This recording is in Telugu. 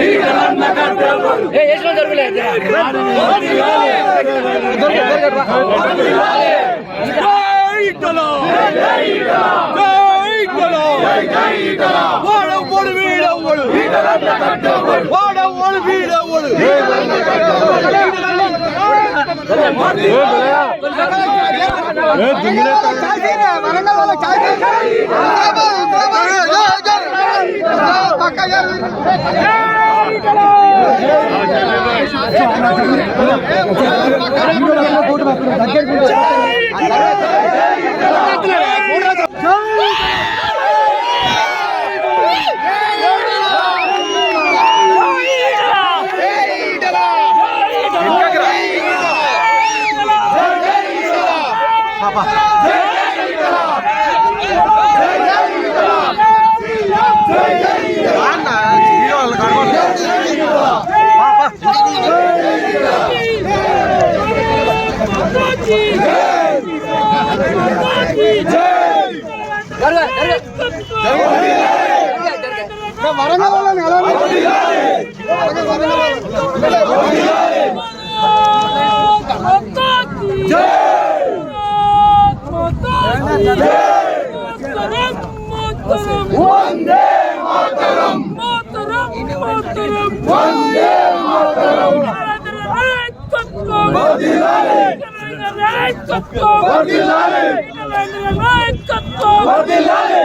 He వాడవ్వడు వీడవ్వడు వాడవ్వడు వీడవ్వడు ইনকলাব வரங்க வரங்க வரங்க வரங்க வரங்க వందే మాతరం మాతరం మాతరం వందే మాతరం వర్ధిల్లాలి వర్ధిల్లాలి వర్ధిల్లాలి